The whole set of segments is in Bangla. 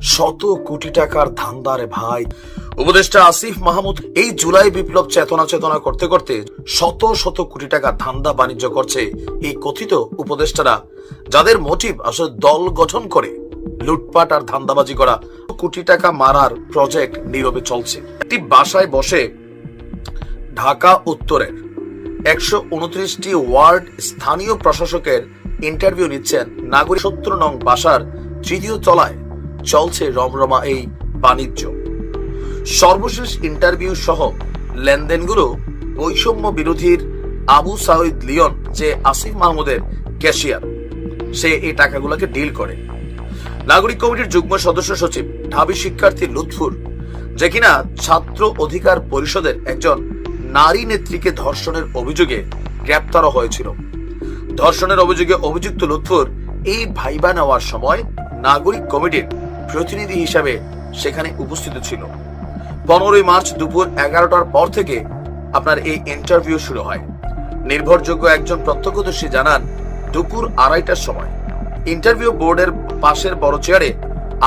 শত কোটি টাকার ধান্দারে ভাই। উপদেষ্টা আসিফ মাহমুদ এই জুলাই বিপ্লব চেতনা চেতনা করতে করতে শত শত কোটি টাকা ধান্দা বাণিজ্য করছে এই কথিত উপদেষ্টারা, যাদের মোটিভ আসলে দল গঠন করে লুটপাট আর ধান্দাবাজি করা। কোটি টাকা মারার প্রজেক্ট নীরবে চলছে। একটি বাসায় বসে ঢাকা উত্তরের একশো উনত্রিশটি ওয়ার্ড স্থানীয় প্রশাসকের ইন্টারভিউ নিচ্ছেন নাগরিক সত্তর নং বাসার তৃতীয় তলায়। চলছে রমরমা এই বাণিজ্য। সর্বশেষ ইন্টারভিউ সহ লেনদেনগুলো বৈষম্য বিরোধীর আবু সাউদ লিয়ন যে আসিফ মাহমুদের ক্যাশিয়ার সে এই টাকাগুলোকে ডিল করে। নাগরিক কমিটির যুগ্ম সদস্য সচিব, ঢাবি শিক্ষার্থী লুৎফুর, যে কিনা ছাত্র অধিকার পরিষদের একজন নারী নেত্রীকে ধর্ষণের অভিযোগে গ্রেপ্তারও হয়েছিল। ধর্ষণের অভিযোগে অভিযুক্ত লুৎফুর এই ভাইবা নেওয়ার সময় নাগরিক কমিটির প্রতিনিধি হিসাবে সেখানে উপস্থিত ছিল। পনেরোই মার্চ দুপুর এগারোটার পর থেকে আপনার এই ইন্টারভিউ শুরু হয়। নির্ভরযোগ্য একজন প্রত্যক্ষদর্শী জানান, দুপুর আড়াইটার সময়। ইন্টারভিউ বোর্ডের পাশের বড় চেয়ারে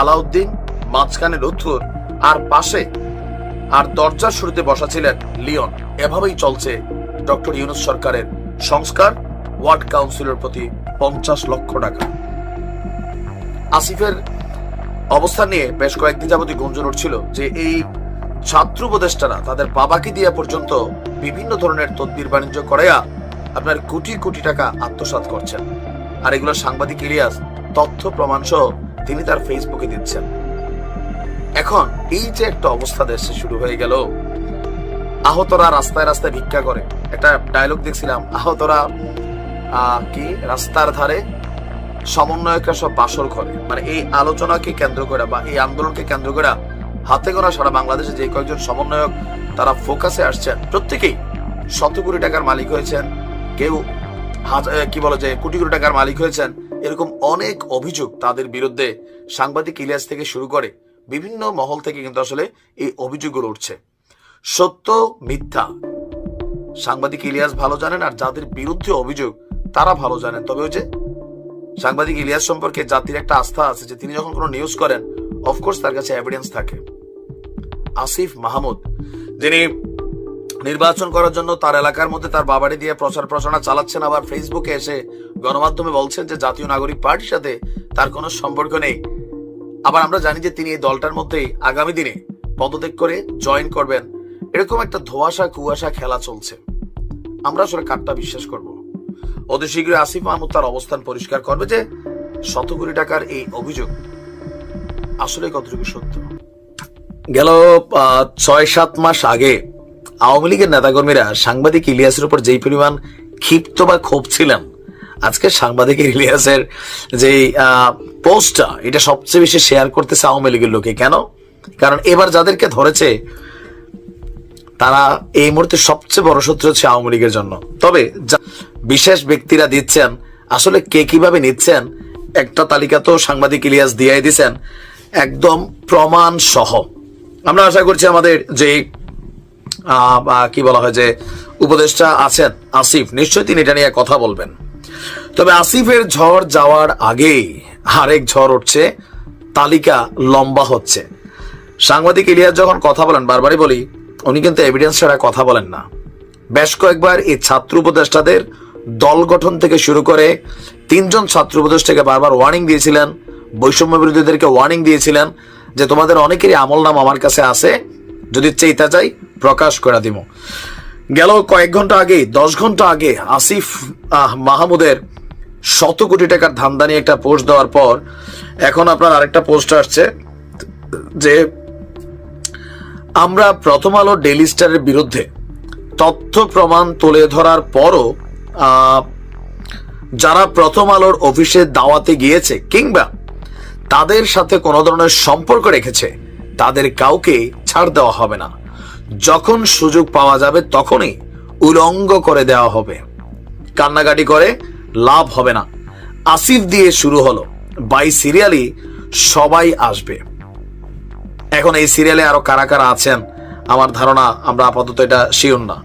আলাউদ্দিন, মাঝখানে লুৎফুর, আর পাশে আর দরজার শুরুতে বসা ছিলেন লিওন। এভাবেই চলছে ডক্টর ইউনুস সরকারের সংস্কার, ওয়ার্ড কাউন্সিলের প্রতি পঞ্চাশ লক্ষ টাকা। আসিফের অবস্থান নিয়ে বেশ কয়েকদিন যাবতই গুঞ্জন উঠছিল যে এই ছাত্র উপদেষ্টারা তাদের বাবাকে দিয়ে পর্যন্ত বিভিন্ন ধরনের তদবির বাণিজ্য করাইয়া আপনার কোটি কোটি টাকা আত্মসাৎ করছেন। আর এগুলো সাংবাদিক ইলিয়াস তথ্য প্রমাণ সহ তিনি তার ফেসবুকে দিচ্ছেন। এখন এই যে একটা অবস্থা দেশে শুরু হয়ে গেল আহতরা রাস্তায় রাস্তায় ভিক্ষা করে। একটা ডায়লগ দেখছিলাম আহতরা আহ, কি? রাস্তার ধারে সমন্বয়করা সব বাসর করে মানে এই আলোচনাকে কেন্দ্র করে বা এই আন্দোলনকে কেন্দ্র করে হাতে গোনা সারা বাংলাদেশে যে কয়েকজন সমন্বয়ক তারা ফোকাসে আসছেন, প্রত্যেকেই শত কোটি টাকার মালিক হয়েছেন, কেউ কি বলে যে কোটি কোটি টাকার মালিক হয়েছেন, এরকম অনেক অভিযোগ তাদের বিরুদ্ধে সাংবাদিক ইলিয়াস থেকে শুরু করে বিভিন্ন মহল থেকে কিন্তু আসলে এই অভিযোগগুলো উঠছে। সত্য, মিথ্যা। সাংবাদিক ইলিয়াস ভালো জানেন আর যাদের বিরুদ্ধে অভিযোগ তারা ভালো জানেন। তবে যে সাংবাদিক ইলিয়াস সম্পর্কে জাতির একটা আস্থা আছে যে তিনি যখন কোনো নিউজ করেন অফকোর্স তার কাছে এভিডেন্স থাকে। আসিফ মাহমুদ, যিনি নির্বাচন করার জন্য তার এলাকার মধ্যে তার বাবাড়ি দিয়ে প্রচার প্রচারণা চালাচ্ছেন, আবার ফেসবুকে এসে গণমাধ্যমে বলছেন যে জাতীয় নাগরিক পার্টির সাথে তার কোনো সম্পর্ক নেই। আবার আমরা জানি যে তিনি এই দলটার মধ্যেই আগামী দিনে পদত্যাগ করে জয়েন করবেন। এরকম একটা ধোয়াশা কুয়াশা খেলা চলছে। আমরা আসলে কারটা বিশ্বাস করব। অতি শীঘ্রই আসিফ মাহমুদ তার অবস্থান পরিষ্কার করবে যে শত কোটি টাকার এই অভিযোগ আসলে কতটুকু সত্য? গেল ছয় সাত মাস আগে আওয়ামী লীগের নেতাকর্মীরা সাংবাদিক ইলিয়াসের উপর যেই পরিমাণ ক্ষিপ্ত বা ক্ষোভ ছিলেন, আজকে সাংবাদিক ইলিয়াসের যে পোস্টটা, এটা সবচেয়ে বেশি শেয়ার করতেছে আওয়ামী লীগের লোকে। কেন? কারণ এবার যাদেরকে ধরেছে তারা এই মুহূর্তে সবচেয়ে বড় শত্রু হচ্ছে আওয়ামী লীগের জন্য। তবে বিশেষ ব্যক্তিরা দিচ্ছেন, আসলে কে কীভাবে নিচ্ছেন, একটা তালিকা তো সাংবাদিক ইলিয়াস দিয়াই দিছেন, একদম প্রমাণ সহ আমরা আশা করছি আমাদের যে কি বলা হয় যে উপদেষ্টা আছেন, আসিফ, নিশ্চয়ই তিনি এটা নিয়ে কথা বলবেন। তবে আসিফের ঝড় যাওয়ার আগেই আরেক ঝড় উঠছে, তালিকা লম্বা হচ্ছে। সাংবাদিক ইলিয়াস যখন কথা বলেন, বারবারই বলি উনি কিন্তু এভিডেন্স ছাড়া কথা বলেন না। বেশ কয়েকবার এই ছাত্র উপদেষ্টাদের দল গঠন থেকে শুরু করে তিনজন ছাত্র উপদেষ্টাকে বারবার ওয়ার্নিং দিয়েছিলেন, বৈষম্য বিরোধীদেরকে ওয়ার্নিং দিয়েছিলেন যে তোমাদের অনেকেরই আমল নাম আমার কাছে আছে, যদি চাইতে চাই প্রকাশ করে দিব। গেল কয়েক ঘণ্টা আগে দশ ঘণ্টা আগে আসিফ মাহমুদের শত কোটি টাকার ধান্দা একটা পোস্ট দেওয়ার পর এখন আপনার আরেকটা পোস্ট আসছে, যে আমরা প্রথম আলো ডেলি স্টারের বিরুদ্ধে তথ্য প্রমাণ তুলে ধরার পরও যারা প্রথম আলোর অফিসে দাওয়াতে গিয়েছে কিংবা তাদের সাথে কোনো ধরনের সম্পর্ক রেখেছে, তাদের কাউকে ছাড় দেওয়া হবে না। যখন সুযোগ পাওয়া যাবে তখনই উলঙ্গ করে দেওয়া হবে। কান্নাকাটি করে লাভ হবে না। আসিফ দিয়ে শুরু হলো। বাই সিরিয়ালি সবাই আসবে। এখন এই সিরিয়ালে আরও কারা কারা আছেন, আমার ধারণা আমরা আপাতত এটা শিওর না।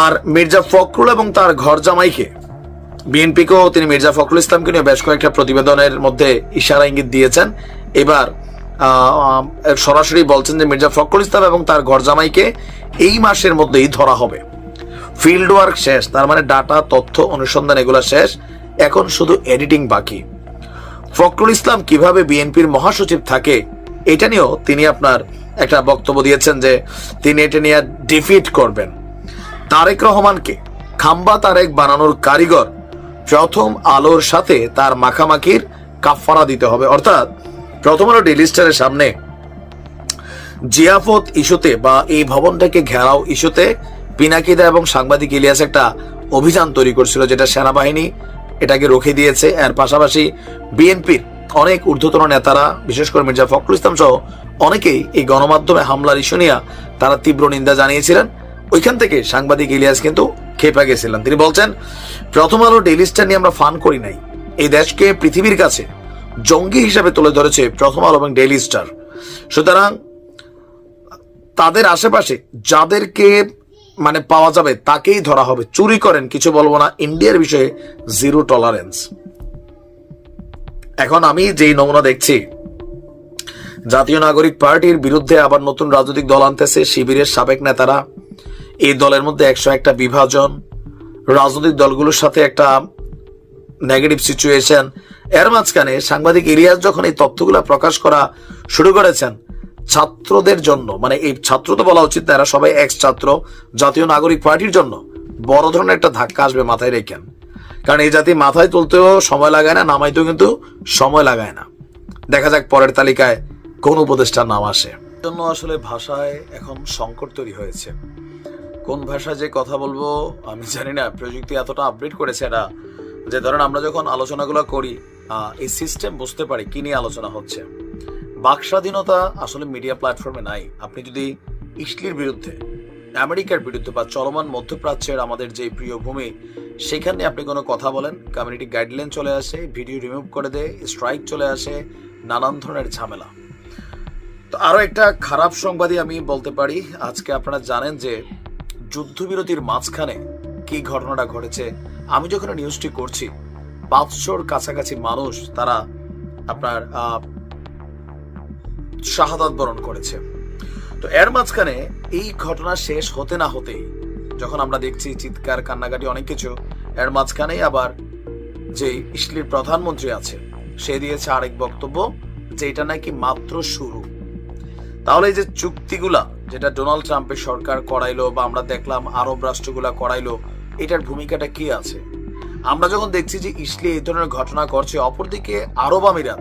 আর মির্জা ফখরুল এবং তার ঘর জামাইকে, বিএনপিকেও তিনি মির্জা ফখরুল ইসলামকে নিয়ে বেশ কয়েকটা প্রতিবেদনের মধ্যে ইশারা ইঙ্গিত দিয়েছেন। এবার সরাসরি বলছেন যে মির্জা ফখরুল ইসলাম এবং তার গরজামাইকে এই মাসের মধ্যেই ধরা হবে। ফিল্ড ওয়ার্ক শেষ, তার মানে ডাটা, তথ্য, অনুসন্ধান এগুলো শেষ। এখন শুধু এডিটিং বাকি। ফখরুল ইসলাম কীভাবে বিএনপির মহাসচিব থাকে এটা নিয়েও তিনি আপনার একটা বক্তব্য দিয়েছেন যে তিনি এটা নিয়ে ডিফিট করবেন। তারেক রহমানকে খাম্বা তারেক বানানোর কারিগর প্রথম আলোর সাথে তার মাখামাখির কাফারা দিতে হবে। অর্থাৎ প্রথম আলো ডেলি স্টারের সামনে জিয়াফত ইস্যুতে বা এই ভবনটাকে ঘেরাও ইস্যুতে পিনাকিদা এবং সাংবাদিক ইলিয়াস একটা অভিযান তৈরি করছিল, যেটা সেনাবাহিনী এটাকে রুখে দিয়েছে। এর পাশাপাশি বিএনপির অনেক ঊর্ধ্বতন নেতারা, বিশেষ করে মির্জা ফখরুল ইসলাম সহ অনেকেই এই গণমাধ্যমে হামলার ইস্যু নিয়ে তারা তীব্র নিন্দা জানিয়েছিলেন। ওইখান থেকে সাংবাদিক ইলিয়াস কিন্তু খেপে গেছিলেন। তিনি বলছেন, প্রথম আলো ডেইলি স্টার নিয়ে আমরা ফান করি নাই। এই দেশকে পৃথিবীর কাছে জঙ্গি হিসাবে তুলে ধরেছে প্রথম আলো এবং ডেইলি স্টার। সুতরাং তাদের আশেপাশে যাদেরকে মানে পাওয়া যাবে তাকেই ধরা হবে। চুরি করেন, কিছু বলব না। ইন্ডিয়ার বিষয়ে জিরো টলারেন্স। এখন আমি যেই নমুনা দেখছি, জাতীয় নাগরিক পার্টির বিরুদ্ধে আবার নতুন রাজনৈতিক দল আনতেছে শিবিরের সাবেক নেতারা। এই দলের মধ্যে একশো একটা বিভাজন, রাজনৈতিক দলগুলোর সাথে একটা নেগেটিভ সিচুয়েশন এর মাঝখানে সাংবাদিক ইলিয়াস যখন এই তথ্যগুলো প্রকাশ করা শুরু করেছেন, ছাত্রদের জন্য মানে এই ছাত্র তো বলা উচিত না, এরা সবাই এক্স ছাত্র জাতীয় নাগরিক পার্টির জন্য বড় ধরনের একটা ধাক্কা আসবে মাথায় রেখেন। কারণ এই জাতি মাথায় তুলতেও সময় লাগায় না, নামাইতেও কিন্তু সময় লাগায় না। দেখা যাক পরের তালিকায় কোন উপদেষ্টার নাম আসে। জন্য আসলে ভাষায় এখন সংকট তৈরি হয়েছে। কোন ভাষায় যে কথা বলব, আমি জানি না, প্রযুক্তি এতটা আপডেট করেছে এটা যে ধরেন আমরা যখন আলোচনাগুলো করি এই সিস্টেম বুঝতে পারি কি নিয়ে আলোচনা হচ্ছে। বাক স্বাধীনতা আসলে মিডিয়া প্ল্যাটফর্মে নাই। আপনি যদি ইসলির বিরুদ্ধে, আমেরিকার বিরুদ্ধে বা চলমান মধ্যপ্রাচ্যের আমাদের যে প্রিয় ভূমি সেখানে আপনি কোনো কথা বলেন কমিউনিটি গাইডলাইন চলে আসে ভিডিও রিমুভ করে দেয় স্ট্রাইক চলে আসে নানান ধরনের ঝামেলা। তো আরও একটা খারাপ সংবাদই আমি বলতে পারি। আজকে আপনারা জানেন যে যুদ্ধবিরতির মাঝখানে কি ঘটনাটা ঘটেছে। আমি যখন নিউজটি করছি পাঁচশোর কাছাকাছি মানুষ তারা আপনার আহ, শাহাদাত বরণ করেছে। তো এর মাঝখানে এই ঘটনা শেষ হতে না হতেই যখন আমরা দেখছি চিৎকার কান্নাকাটি অনেক কিছু এর মাঝখানেই আবার যে ইসলির প্রধানমন্ত্রী আছে সে দিয়েছে আরেক বক্তব্য যে এটা নাকি মাত্র শুরু। তাহলে এই যে চুক্তিগুলা যেটা ডোনাল্ড ট্রাম্পের সরকার করাইলো বা আমরা দেখলাম আরব রাষ্ট্রগুলা করাইলো, এটার ভূমিকাটা কি আছে? আমরা যখন দেখছি যে ইসলি এই ধরনের ঘটনা করছে অপরদিকে আরব আমিরাত,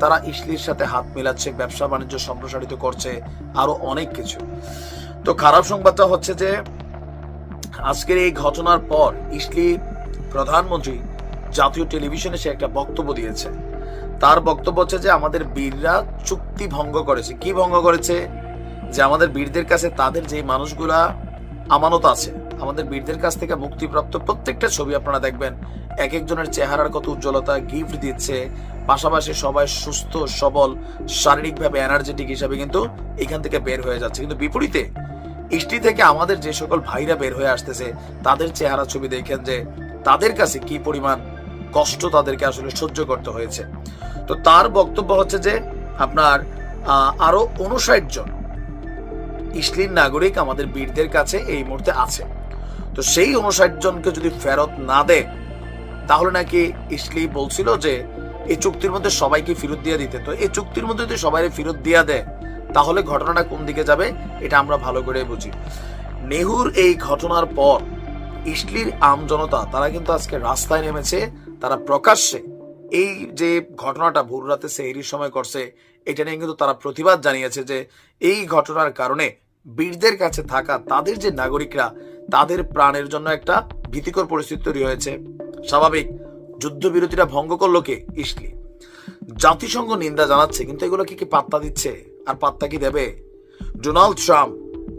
তারা ইসলির সাথে হাত মিলাচ্ছে ব্যবসা বাণিজ্য সম্প্রসারিত করছে, আরও অনেক কিছু। তো খারাপ সংবাদটা হচ্ছে যে আজকের এই ঘটনার পর ইসলি প্রধানমন্ত্রী জাতীয় টেলিভিশনে সে একটা বক্তব্য দিয়েছে। তার বক্তব্য হচ্ছে যে আমাদের বীররা চুক্তি ভঙ্গ করেছে। কি ভঙ্গ করেছে? যে আমাদের বীরদের কাছে তাদের যে মানুষগুলা আমানত আছে, আমাদের বীরদের কাছ থেকে মুক্তিপ্রাপ্ত প্রত্যেকটা ছবি আপনারা দেখবেন। এক একজনের চেহারার কত উজ্জ্বলতা গিফট দিচ্ছে। পাশাপাশি সবাই সুস্থ, সবল, শারীরিকভাবে এনার্জেটিক হিসাবে কিন্তু এখান থেকে বের হয়ে যাচ্ছে। কিন্তু বিপরীতে ইষ্টি থেকে আমাদের যে সকল ভাইরা বের হয়ে আসতেছে, তাদের চেহারা ছবি দেখেন যে তাদের কাছে কি পরিমাণ কষ্ট তাদেরকে আসলে সহ্য করতে হয়েছে। তো তার বক্তব্য হচ্ছে যে আপনার আরও উনষাট জন ইসলিম নাগরিক আমাদের বীরদের কাছে এই মুহূর্তে আছে। তো সেই উনষাট জনকে যদি ফেরত না দেয় তাহলে নাকি ইসলি বলছিল যে এই চুক্তির মধ্যে সবাইকে ফেরত দিয়ে দিতে। তো এই চুক্তির মধ্যে যদি সবাই ফেরত দিয়ে দেয় তাহলে ঘটনাটা কোন দিকে যাবে, এটা আমরা ভালো করে বুঝি। নেহুর এই ঘটনার পর ইসলির আম জনতা, তারা কিন্তু আজকে রাস্তায় নেমেছে, তারা প্রকাশ্যে এই যে ঘটনাটা ভোর রাতে সেহরির সময় করছে, এটা নিয়ে কিন্তু তারা প্রতিবাদ জানিয়েছে যে এই ঘটনার কারণে বীরদের কাছে থাকা তাদের যে নাগরিকরা, তাদের প্রাণের জন্য একটা ভীতিকর পরিস্থিতি তৈরি হয়েছে। স্বাভাবিক, যুদ্ধবিরতিটা ভঙ্গ করল কে? ইসলি জাতিসংঘ নিন্দা জানাচ্ছে, কিন্তু এগুলো কি কি পাত্তা দিচ্ছে? আর পাত্তা কি দেবে? ডোনাল্ড ট্রাম্প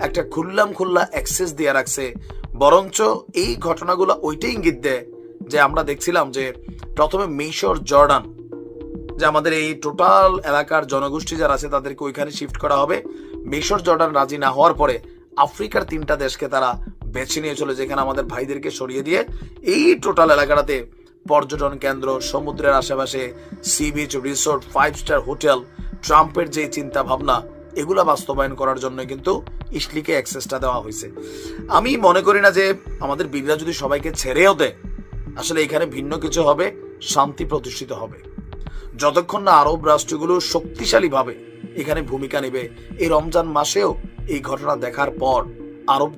একটা খুল্লাম খুল্লা অ্যাক্সেস দিয়ে রাখছে, বরঞ্চ এই ঘটনাগুলো ওইটাই ইঙ্গিত দেয় যে আমরা দেখছিলাম যে প্রথমে মিশর, জর্ডান, যে আমাদের এই টোটাল এলাকার জনগোষ্ঠী যারা আছে তাদেরকে ওইখানে শিফট করা হবে। মিশর, জর্ডান রাজি না হওয়ার পরে আফ্রিকার তিনটা দেশকে তারা বেছে নিয়ে চলে, যেখানে আমাদের ভাইদেরকে সরিয়ে দিয়ে এই টোটাল এলাকাটাতে পর্যটন কেন্দ্র, সমুদ্রের আশেপাশে, sea beach, resort, five star hotel ট্রাম্পের যে চিন্তা ভাবনা এগুলা বাস্তবায়ন করার জন্য কিন্তু ইসলিকে অ্যাক্সেসটা দেওয়া হয়েছে। আমি মনে করি না যে আমাদের বীররা যদি সবাইকে ছেড়েও দেয়, আসলে এখানে ভিন্ন কিছু হবে, শান্তি প্রতিষ্ঠিত হবে। যতক্ষণ না আরব রাষ্ট্রগুলো শক্তিশালীভাবে এখানে ভূমিকা নেবে, এই রমজান মাসেও এই ঘটনা দেখার পর আরব